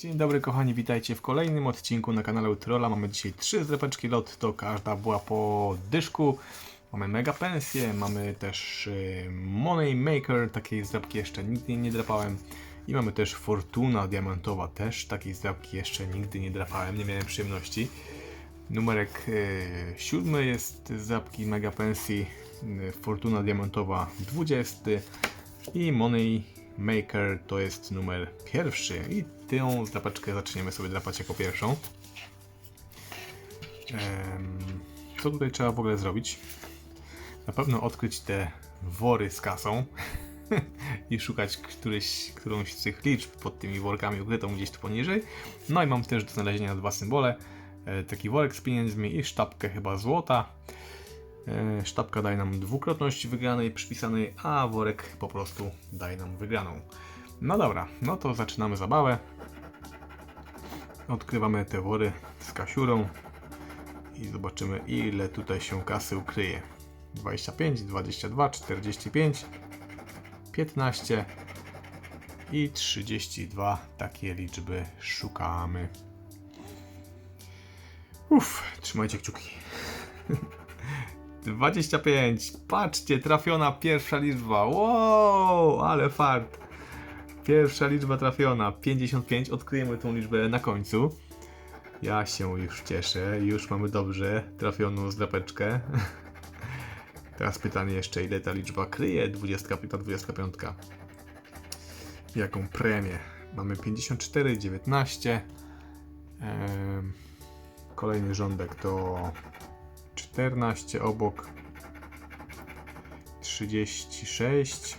Dzień dobry kochani, witajcie w kolejnym odcinku na kanale Utrola. Mamy dzisiaj trzy zlepeczki lotto, każda była po dyszku. Mamy mega pensję, mamy też y, Money Maker, takiej zdrapki jeszcze nigdy nie drapałem. I mamy też Fortuna Diamentowa, też takiej zdrapki jeszcze nigdy nie drapałem, nie miałem przyjemności. Numerek y, siódmy jest z zdrapki mega pensji, y, Fortuna Diamentowa 20 i Money Maker to jest numer pierwszy i tę zdrapaczkę zaczniemy sobie drapać jako pierwszą. Co tutaj trzeba w ogóle zrobić? Na pewno odkryć te wory z kasą i szukać któryś, którąś z tych liczb pod tymi workami ukrytą gdzieś tu poniżej. No i mam też do znalezienia dwa symbole. E, Taki worek z pieniędzmi i sztabkę chyba złota. E, Sztabka daje nam dwukrotność wygranej przypisanej, a worek po prostu daje nam wygraną. No dobra, no to zaczynamy zabawę. Odkrywamy te wory z kasiurą i zobaczymy ile tutaj się kasy ukryje. 25, 22, 45, 15 i 32. Takie liczby szukamy. Uff, trzymajcie kciuki. 25. Patrzcie, trafiona pierwsza liczba. Wow, ale fart. Pierwsza liczba trafiona. 55. Odkryjemy tą liczbę na końcu. Ja się już cieszę. Już mamy dobrze trafioną zdrapeczkę. Teraz pytanie jeszcze, ile ta liczba kryje? 25, 25. Jaką premię? Mamy 54, 19. Em, Kolejny rządek to 14 obok 36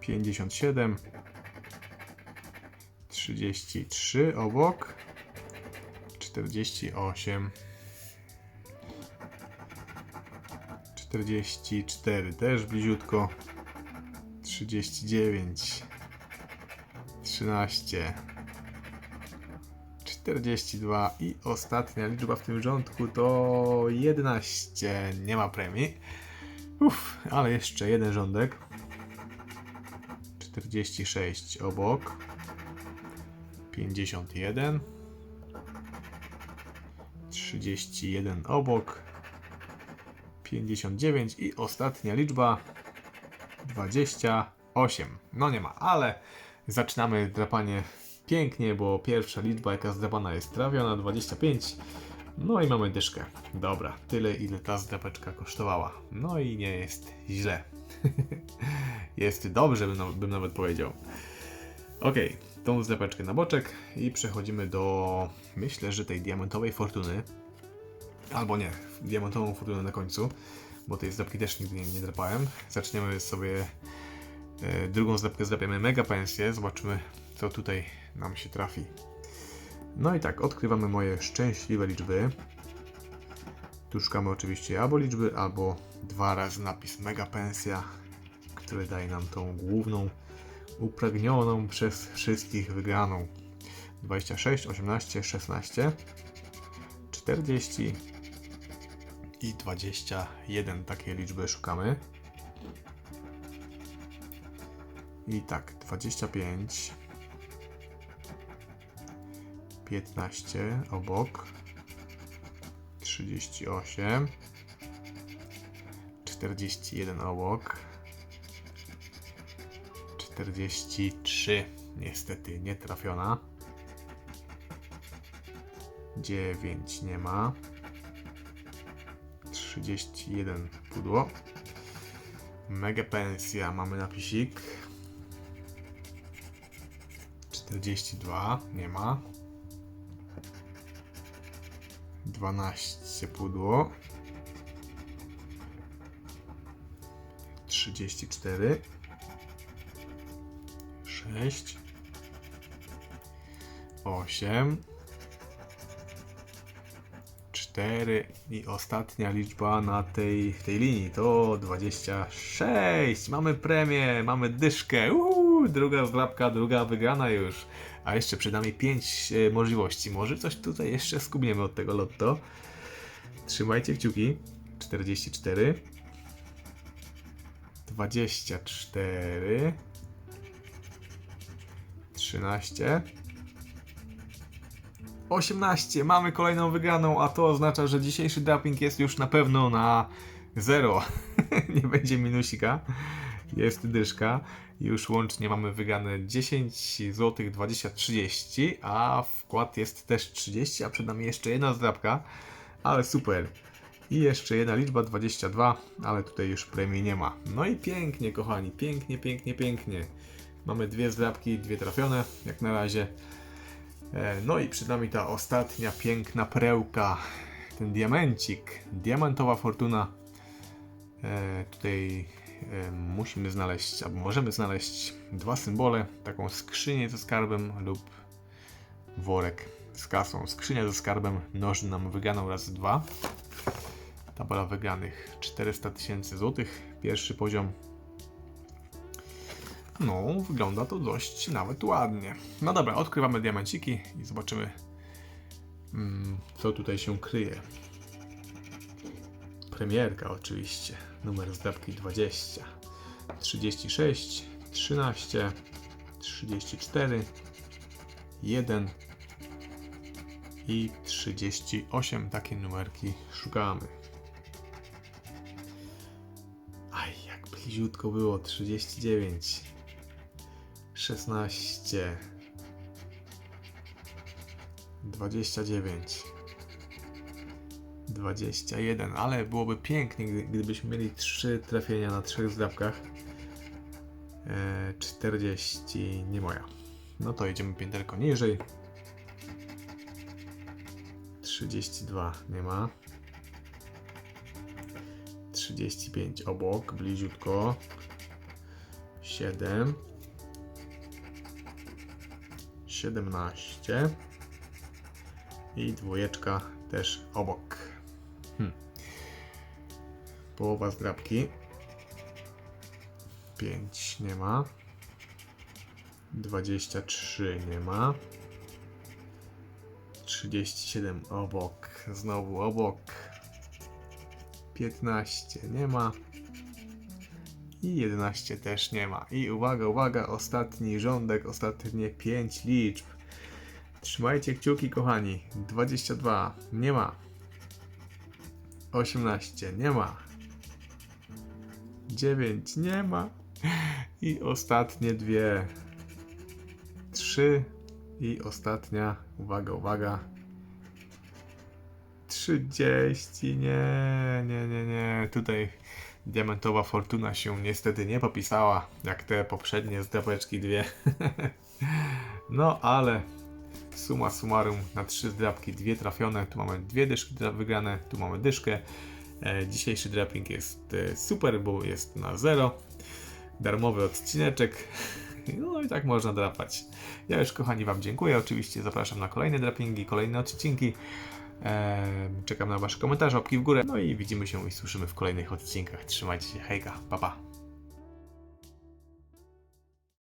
57 33 obok 48 44 też bliziutko 39 13 42 i ostatnia liczba w tym rządku to 11. Nie ma premii. Uff, ale jeszcze jeden rządek. 46 obok. 51. 31 obok. 59 i ostatnia liczba 28. No nie ma, ale zaczynamy drapanie pięknie, bo pierwsza liczba jaka zdrapana jest trafiona 25. No i mamy dyszkę. Dobra, tyle ile ta zdrapeczka kosztowała. No i nie jest źle. jest dobrze, bym, bym nawet powiedział. Ok, tą zdrapeczkę na boczek i przechodzimy do, myślę, że tej diamentowej fortuny. Albo nie, diamentową fortunę na końcu, bo tej zdrapki też nigdy nie, nie drapałem. Zaczniemy sobie e, drugą zdrapkę, zdrapiamy mega pensję, zobaczymy co tutaj nam się trafi. No i tak, odkrywamy moje szczęśliwe liczby. Tu szukamy oczywiście albo liczby, albo dwa razy napis mega pensja, który daje nam tą główną, upragnioną przez wszystkich wygraną. 26, 18, 16, 40 i 21. Takie liczby szukamy. I tak, 25, 15 obok, 38, 41 obok, 43. Niestety nie trafiona. 9 nie ma. 31 pudło. Mega pensja, mamy napisik. 42 nie ma. 12 pudło. 34 6 8 4 i ostatnia liczba na tej, tej linii to 26. Mamy premię, mamy dyszkę. Druga zdrapka, druga wygrana już. A jeszcze przed nami 5 e, możliwości. Może coś tutaj jeszcze skubniemy od tego lotto. Trzymajcie kciuki. 44 24 13. 18. Mamy kolejną wygraną, a to oznacza, że dzisiejszy draping jest już na pewno na 0. Nie będzie minusika. Jest dyszka. Już łącznie mamy wygrane 10 zł 20 30, a wkład jest też 30, a przed nami jeszcze jedna zdrapka. Ale super. I jeszcze jedna liczba 22, ale tutaj już premii nie ma. No i pięknie, kochani, pięknie, pięknie, pięknie. Mamy dwie zdrapki, dwie trafione, jak na razie. E, No i przed nami ta ostatnia piękna perełka, ten diamencik, diamentowa fortuna. E, Tutaj musimy znaleźć, albo możemy znaleźć dwa symbole, taką skrzynię ze skarbem lub worek z kasą. Skrzynia ze skarbem mnoży nam wygraną razy dwa. Tabela wygranych 400 tysięcy złotych, pierwszy poziom. No, wygląda to dość nawet ładnie. No dobra, odkrywamy diamenciki i zobaczymy, mm, co tutaj się kryje. Premierka oczywiście, numer zdrabki 20, 36, 13, 34, 1 i 38. Takie numerki szukamy. Aj, jak bliziutko było. 39, 16, 29, 21. Ale byłoby pięknie, gdy- gdybyśmy mieli 3 trafienia na trzech zdrabkach. E, 40 nie moja. No to jedziemy pięterko niżej. 32 nie ma. 35 obok, bliziutko. 7. 17. I dwójeczka też obok. Połowa zdrabki. 5 nie ma. 23 nie ma. 37 obok, znowu obok. 15 nie ma. I 11 też nie ma. I uwaga, uwaga, ostatni rządek, ostatnie 5 liczb. Trzymajcie kciuki, kochani. 22 nie ma. 18 nie ma. 9 nie ma. I ostatnie dwie. 3 i ostatnia, uwaga, uwaga. 30, nie, nie, nie, nie. Tutaj diamentowa fortuna się niestety nie popisała, jak te poprzednie zdrapeczki dwie. no, ale suma summarum na trzy zdrapki, dwie trafione. Tu mamy dwie dyszki wygrane, tu mamy dyszkę. E, dzisiejszy draping jest e, super, bo jest na zero. Darmowy odcineczek. No i tak można drapać. Ja już, kochani, Wam dziękuję. Oczywiście zapraszam na kolejne drapingi, kolejne odcinki. Em, Czekam na Wasze komentarze, łapki w górę. No i widzimy się i słyszymy w kolejnych odcinkach. Trzymajcie się, hejka, pa pa.